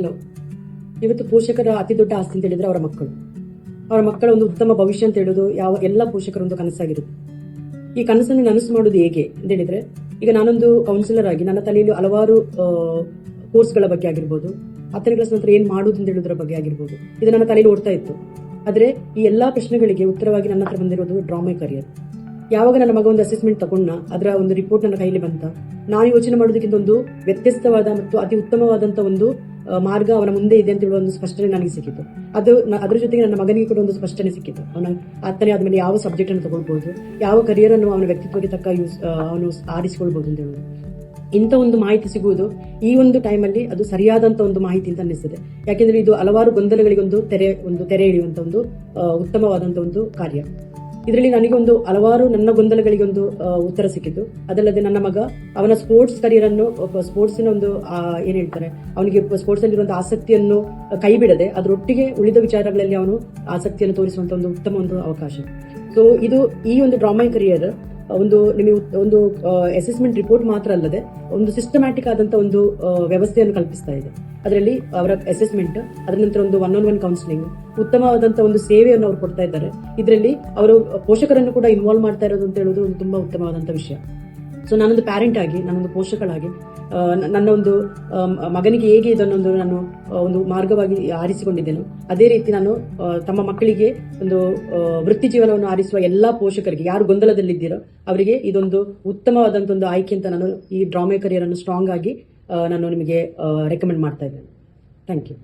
Hello. ಇವತ್ತು ಪೋಷಕರ ಅತಿ ದೊಡ್ಡ ಆಸ್ತಿ ಅಂತ ಹೇಳಿದ್ರೆ ಅವರ ಮಕ್ಕಳು. ಅವರ ಮಕ್ಕಳ ಒಂದು ಉತ್ತಮ ಭವಿಷ್ಯ ಅಂತ ಹೇಳೋದು ಯಾವ ಎಲ್ಲ ಪೋಷಕರ ಒಂದು ಕನಸಾಗಿರುತ್ತೆ ಈ ಕನಸನ್ನು ನನಸು ಮಾಡೋದು ಹೇಗೆ ಅಂತ ಹೇಳಿದ್ರೆ, ಈಗ ನಾನೊಂದು ಕೌನ್ಸಿಲರ್ ಆಗಿ ನನ್ನ ತಲೆಯಲ್ಲಿ ಹಲವಾರು ಕೋರ್ಸ್ಗಳ ಬಗ್ಗೆ ಆಗಿರ್ಬೋದು, ಹತ್ತನೇ ಕ್ಲಾಸ್ ನಂತರ ಏನ್ ಮಾಡೋದು ಅಂತ ಹೇಳೋದ್ರ ಬಗ್ಗೆ ಆಗಿರ್ಬೋದು. ಇದು ನನ್ನ ತಲೆಯಲ್ಲಿ ಓಡ್ತಾ ಇತ್ತು. ಆದ್ರೆ ಈ ಎಲ್ಲಾ ಪ್ರಶ್ನೆಗಳಿಗೆ ಉತ್ತರವಾಗಿ ನನ್ನ ಹತ್ರ ಬಂದಿರೋದು ಡ್ರಾಮಾ ಕರಿಯರ್ ಯಾವಾಗ ನನ್ನ ಮಗ ಒಂದು ಅಸೆಸ್ಮೆಂಟ್ ತಗೊಂಡ ಅದರ ಒಂದು ರಿಪೋರ್ಟ್ ನನ್ನ ಕೈಲಿ ಬಂತ, ನಾನು ಯೋಚನೆ ಮಾಡೋದಕ್ಕಿಂತ ಒಂದು ವ್ಯತ್ಯಸ್ತವಾದ ಮತ್ತು ಅತಿ ಉತ್ತಮವಾದಂತ ಒಂದು ಮಾರ್ಗ ಅವನ ಮುಂದೆ ಇದೆ ಅಂತ ಹೇಳುವ ಒಂದು ಸ್ಪಷ್ಟನೆ ನನಗೆ ಸಿಕ್ಕಿತು. ಅದು ಅದ್ರ ಜೊತೆಗೆ ನನ್ನ ಮಗನಿಗೆ ಕೂಡ ಒಂದು ಸ್ಪಷ್ಟನೆ ಸಿಕ್ಕಿತು. ಅವನ ಅತ್ತನೇ ಆದ್ಮೇಲೆ ಯಾವ ಸಬ್ಜೆಕ್ಟ್ ಅನ್ನು ತಗೊಳ್ಬಹುದು, ಯಾವ ಕರಿಯರ್ ಅನ್ನು ಅವನ ವ್ಯಕ್ತಿತ್ವಕ್ಕೆ ತಕ್ಕ ಯೂಸ್ ಅವನು ಆರಿಸಿಕೊಳ್ಬಹುದು ಅಂತ ಹೇಳುವುದು. ಇಂಥ ಒಂದು ಮಾಹಿತಿ ಸಿಗುವುದು ಈ ಒಂದು ಟೈಮಲ್ಲಿ ಅದು ಸರಿಯಾದಂತ ಒಂದು ಮಾಹಿತಿ ಅಂತ ಅನ್ನಿಸ್ತದೆ. ಯಾಕೆಂದ್ರೆ ಇದು ಹಲವಾರು ಗೊಂದಲಗಳಿಗೆ ಒಂದು ತೆರೆ ಒಂದು ತೆರೆ ಎಳೆಯುವಂತ ಒಂದು ಉತ್ತಮವಾದಂಥ ಒಂದು ಕಾರ್ಯ. ಇದರಲ್ಲಿ ನನಗೊಂದು ಹಲವಾರು ನನ್ನ ಗೊಂದಲಗಳಿಗೆ ಒಂದು ಉತ್ತರ ಸಿಕ್ಕಿತು ಅದಲ್ಲದೆ ನನ್ನ ಮಗ, ಅವನ ಸ್ಪೋರ್ಟ್ಸ್ ಕರಿಯರ್ ಅನ್ನು ಸ್ಪೋರ್ಟ್ಸಿನ ಒಂದು ಏನ್ ಹೇಳ್ತಾರೆ, ಅವನಿಗೆ ಸ್ಪೋರ್ಟ್ಸ್ ಅಲ್ಲಿರುವಂತಹ ಆಸಕ್ತಿಯನ್ನು ಕೈ ಬಿಡದೆ ಅದರೊಟ್ಟಿಗೆ ಉಳಿದ ವಿಚಾರಗಳಲ್ಲಿ ಅವನು ಆಸಕ್ತಿಯನ್ನು ತೋರಿಸುವಂತ ಒಂದು ಉತ್ತಮ ಒಂದು ಅವಕಾಶ. ಸೊ ಇದು ಈ ಒಂದು ಡ್ರಾಮಾ ಕರಿಯರ್ ಒಂದು ನಿಮಗೆ ಒಂದು ಅಸೆಸ್ಮೆಂಟ್ ರಿಪೋರ್ಟ್ ಮಾತ್ರ ಅಲ್ಲದೆ ಒಂದು ಸಿಸ್ಟಮ್ಯಾಟಿಕ್ ಆದಂತ ಒಂದು ವ್ಯವಸ್ಥೆಯನ್ನು ಕಲ್ಪಿಸ್ತಾ ಇದೆ. ಅದರಲ್ಲಿ ಅವರ ಅಸೆಸ್ಮೆಂಟ್ ಅದರ ನಂತರ ಒಂದು ಒನ್ ಆನ್ ಒನ್ ಕೌನ್ಸಿಲಿಂಗ್ ಉತ್ತಮವಾದಂತ ಒಂದು ಸೇವೆಯನ್ನು ಅವರು ಕೊಡ್ತಾ ಇದ್ದಾರೆ. ಇದರಲ್ಲಿ ಅವರು ಪೋಷಕರನ್ನು ಕೂಡ ಇನ್ವಾಲ್ವ್ ಮಾಡ್ತಾ ಇರೋದು ಅಂತ ಹೇಳೋದು ಒಂದು ತುಂಬಾ ಉತ್ತಮವಾದಂತ ವಿಷಯ. ಸೊ ನಾನೊಂದು ಪ್ಯಾರೆಂಟ್ ಆಗಿ ನಾನೊಂದು ಪೋಷಕಳಾಗಿ ನನ್ನ ಒಂದು ಮಗನಿಗೆ ಹೇಗೆ ಇದನ್ನೊಂದು ನಾನು ಒಂದು ಮಾರ್ಗವಾಗಿ ಆರಿಸಿಕೊಂಡಿದ್ದೇನೋ, ಅದೇ ರೀತಿ ನಾನು ತಮ್ಮ ಮಕ್ಕಳಿಗೆ ಒಂದು ವೃತ್ತಿ ಜೀವನವನ್ನು ಆರಿಸುವ ಎಲ್ಲಾ ಪೋಷಕರಿಗೆ, ಯಾರು ಗೊಂದಲದಲ್ಲಿದ್ದೀರೋ, ಅವರಿಗೆ ಇದೊಂದು ಉತ್ತಮವಾದಂಥ ಒಂದು ಆಯ್ಕೆ ಅಂತ ನಾನು ಈ ಡ್ರಾಮೆ ಕರಿಯರನ್ನು ಸ್ಟ್ರಾಂಗ್ ಆಗಿ ನಾನು ನಿಮಗೆ ರೆಕಮೆಂಡ್ ಮಾಡ್ತಾ ಇದ್ದೇನೆ. Thank you